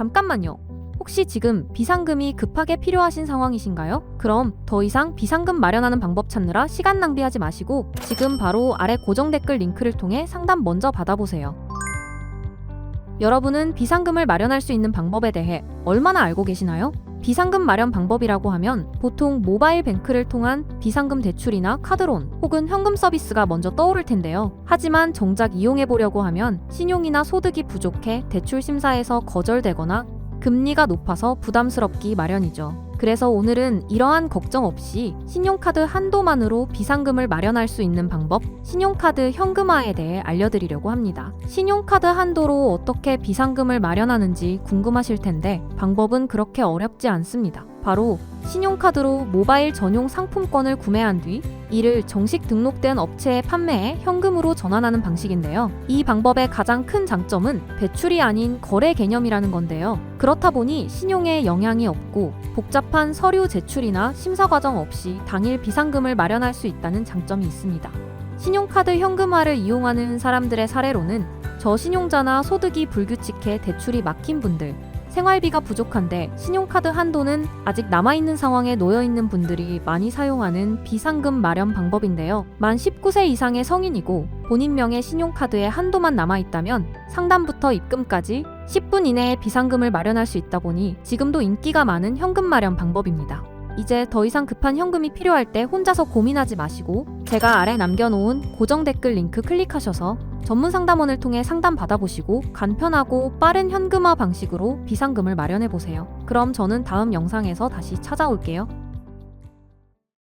잠깐만요. 혹시 지금 비상금이 급하게 필요하신 상황이신가요? 그럼 더 이상 비상금 마련하는 방법 찾느라 시간 낭비하지 마시고 지금 바로 아래 고정 댓글 링크를 통해 상담 먼저 받아보세요. 여러분은 비상금을 마련할 수 있는 방법에 대해 얼마나 알고 계시나요? 비상금 마련 방법이라고 하면 보통 모바일 뱅크를 통한 비상금 대출이나 카드론 혹은 현금 서비스가 먼저 떠오를 텐데요. 하지만 정작 이용해 보려고 하면 신용이나 소득이 부족해 대출 심사에서 거절되거나 금리가 높아서 부담스럽기 마련이죠. 그래서 오늘은 이러한 걱정 없이 신용카드 한도만으로 비상금을 마련할 수 있는 방법, 신용카드 현금화에 대해 알려드리려고 합니다. 신용카드 한도로 어떻게 비상금을 마련하는지 궁금하실 텐데 방법은 그렇게 어렵지 않습니다. 바로 신용카드로 모바일 전용 상품권을 구매한 뒤 이를 정식 등록된 업체에 판매해 현금으로 전환하는 방식인데요. 이 방법의 가장 큰 장점은 대출이 아닌 거래 개념이라는 건데요. 그렇다 보니 신용에 영향이 없고 복잡한 서류 제출이나 심사 과정 없이 당일 비상금을 마련할 수 있다는 장점이 있습니다. 신용카드 현금화를 이용하는 사람들의 사례로는 저신용자나 소득이 불규칙해 대출이 막힌 분들, 생활비가 부족한데 신용카드 한도는 아직 남아있는 상황에 놓여있는 분들이 많이 사용하는 비상금 마련 방법인데요. 만 19세 이상의 성인이고 본인 명의 신용카드에 한도만 남아있다면 상담부터 입금까지 10분 이내에 비상금을 마련할 수 있다 보니 지금도 인기가 많은 현금 마련 방법입니다. 이제 더 이상 급한 현금이 필요할 때 혼자서 고민하지 마시고 제가 아래 남겨놓은 고정 댓글 링크 클릭하셔서 전문 상담원을 통해 상담 받아보시고 간편하고 빠른 현금화 방식으로 비상금을 마련해 보세요. 그럼 저는 다음 영상에서 다시 찾아올게요.